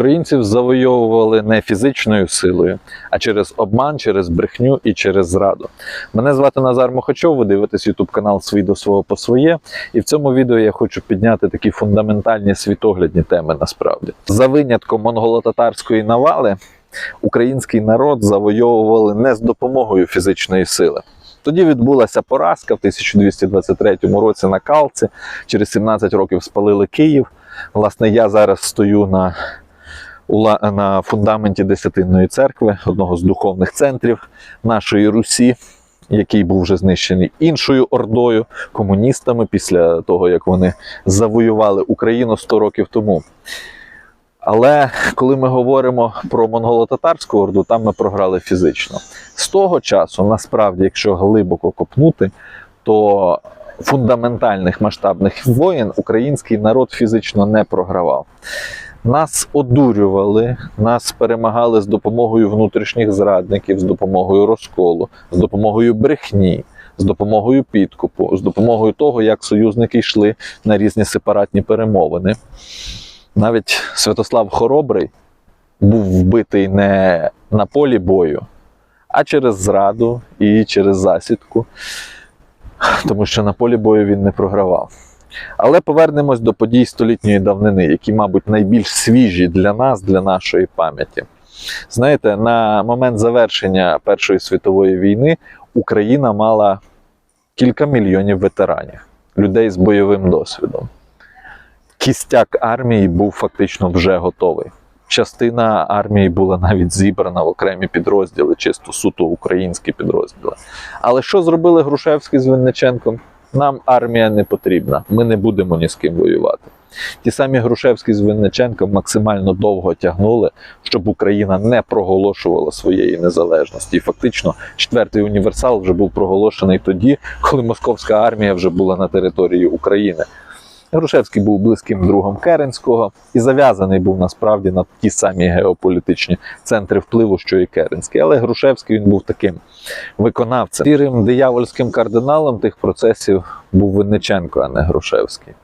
Українців завойовували не фізичною силою, а через обман, через брехню і через зраду. Мене звати Назар Мохачов, ви дивитесь YouTube канал Свій до свого по своє. І в цьому відео я хочу підняти такі фундаментальні світоглядні теми насправді. За винятком монголо-татарської навали, український народ завойовували не з допомогою фізичної сили. Тоді відбулася поразка в 1223 році на Калці. Через 17 років спалили Київ. Власне, я зараз стою на на фундаменті Десятинної церкви, одного з духовних центрів нашої Русі, який був вже знищений іншою ордою, комуністами після того, як вони завоювали Україну 100 років тому. Але коли ми говоримо про монголо-татарську орду, там ми програли фізично. З того часу, насправді, якщо глибоко копнути, то фундаментальних масштабних воєн український народ фізично не програвав. Нас одурювали, нас перемагали з допомогою внутрішніх зрадників, з допомогою розколу, з допомогою брехні, з допомогою підкупу, з допомогою того, як союзники йшли на різні сепаратні перемовини. Навіть Святослав Хоробрий був вбитий не на полі бою, а через зраду і через засідку, тому що на полі бою він не програвав. Але повернемось до подій столітньої давнини, які, мабуть, найбільш свіжі для нас, для нашої пам'яті. Знаєте, на момент завершення Першої світової війни Україна мала кілька мільйонів ветеранів, людей з бойовим досвідом. Кістяк армії був фактично вже готовий. Частина армії була навіть зібрана в окремі підрозділи, чисто суто українські підрозділи. Але що зробили Грушевський з Винниченком? Нам армія не потрібна, ми не будемо ні з ким воювати. Ті самі Грушевський з Винниченком максимально довго тягнули, щоб Україна не проголошувала своєї незалежності. І фактично четвертий універсал вже був проголошений тоді, коли московська армія вже була на території України. Грушевський був близьким другом Керенського і зав'язаний був насправді на ті самі геополітичні центри впливу, що і Керенський. Але Грушевський він був таким виконавцем. Сірим диявольським кардиналом тих процесів був Винниченко, а не Грушевський.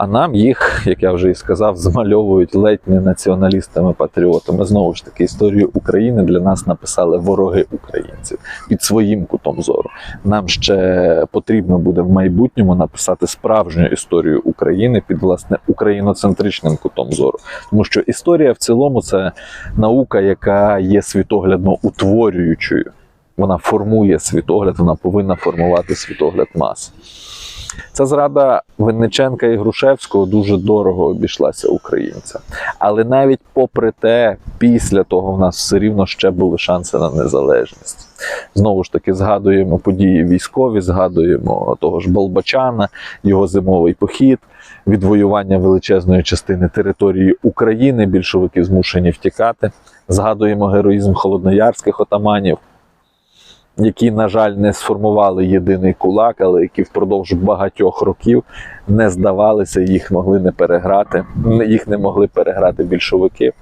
А нам їх, як я вже і сказав, змальовують ледь не націоналістами-патріотами. Знову ж таки, історію України для нас написали вороги українців під своїм кутом зору. Нам ще потрібно буде в майбутньому написати справжню історію України під власне україноцентричним кутом зору. Тому що історія в цілому це наука, яка є світоглядно утворюючою. Вона формує світогляд, вона повинна формувати світогляд мас. Ця зрада Винниченка і Грушевського дуже дорого обійшлася українцям. Але навіть попри те, після того в нас все рівно ще були шанси на незалежність. Знову ж таки, згадуємо події військові, згадуємо того ж Болбачана, його зимовий похід, відвоювання величезної частини території України. Більшовики змушені втікати. Згадуємо героїзм холодноярських отаманів які, на жаль, не сформували єдиний кулак, але які впродовж багатьох років не здавалися, їх могли не переграти, їх не могли переграти більшовики.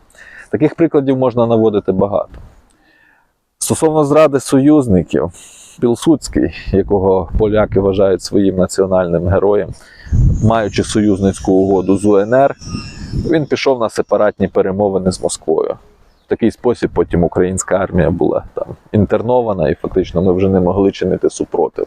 Таких прикладів можна наводити багато. Стосовно зради союзників, Пілсудський, якого поляки вважають своїм національним героєм, маючи союзницьку угоду з УНР, він пішов на сепаратні перемовини з Москвою. Такий спосіб потім українська армія була там інтернована, і фактично ми вже не могли чинити супротив.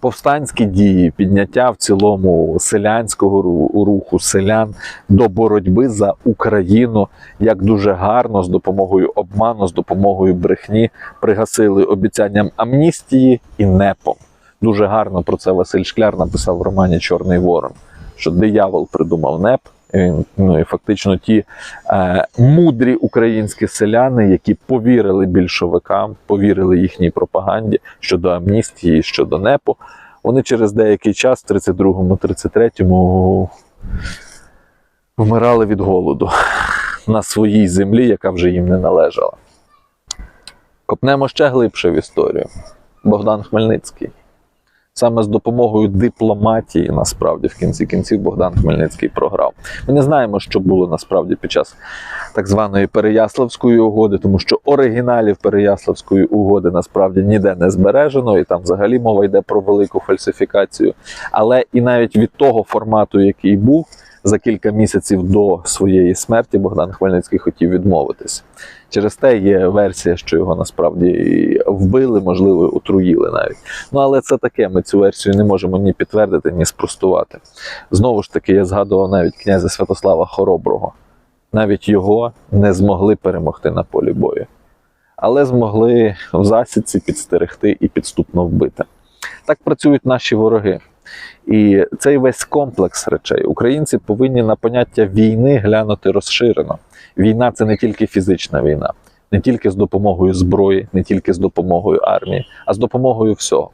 Повстанські дії, підняття в цілому селянського руху селян до боротьби за Україну, як дуже гарно з допомогою обману, з допомогою брехні пригасили обіцянням амністії і непом. Дуже гарно про це Василь Шкляр написав в романі Чорний Ворон, що диявол придумав НЕП. Він, ну і фактично ті е, мудрі українські селяни, які повірили більшовикам, повірили їхній пропаганді щодо амністії, щодо НЕПу, вони через деякий час, в 32-му, 33-му, вмирали від голоду на своїй землі, яка вже їм не належала. Копнемо ще глибше в історію. Богдан Хмельницький. Саме з допомогою дипломатії, насправді, в кінці кінців Богдан Хмельницький програв. Ми не знаємо, що було насправді під час так званої Переяславської угоди, тому що оригіналів Переяславської угоди насправді ніде не збережено, і там взагалі мова йде про велику фальсифікацію. Але і навіть від того формату, який був, за кілька місяців до своєї смерті Богдан Хмельницький хотів відмовитися. Через те є версія, що його насправді вбили, можливо, отруїли навіть. Ну але це таке. Ми цю версію не можемо ні підтвердити, ні спростувати. Знову ж таки, я згадував навіть князя Святослава Хороброго. Навіть його не змогли перемогти на полі бою, але змогли в засідці підстерегти і підступно вбити. Так працюють наші вороги. І цей весь комплекс речей українці повинні на поняття війни глянути розширено. Війна це не тільки фізична війна, не тільки з допомогою зброї, не тільки з допомогою армії, а з допомогою всього.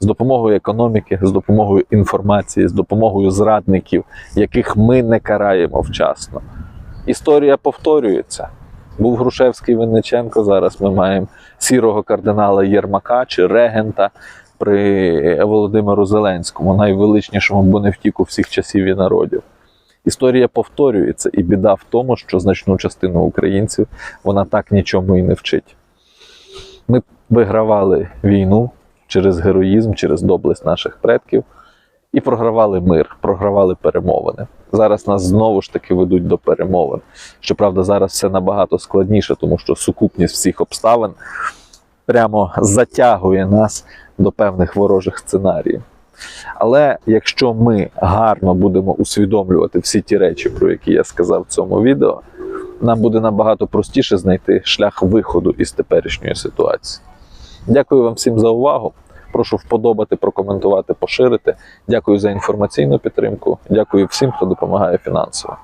З допомогою економіки, з допомогою інформації, з допомогою зрадників, яких ми не караємо вчасно. Історія повторюється. Був Грушевський Винниченко. Зараз ми маємо сірого кардинала Єрмака чи регента при Володимиру Зеленському, найвеличнішому боневтіку всіх часів і народів. Історія повторюється, і біда в тому, що значну частину українців вона так нічому і не вчить. Ми вигравали війну через героїзм, через доблесть наших предків і програвали мир, програвали перемовини. Зараз нас знову ж таки ведуть до перемовин. Щоправда, зараз все набагато складніше, тому що сукупність всіх обставин прямо затягує нас до певних ворожих сценаріїв. Але якщо ми гарно будемо усвідомлювати всі ті речі, про які я сказав в цьому відео, нам буде набагато простіше знайти шлях виходу із теперішньої ситуації. Дякую вам всім за увагу. Прошу вподобати, прокоментувати, поширити. Дякую за інформаційну підтримку. Дякую всім, хто допомагає фінансово.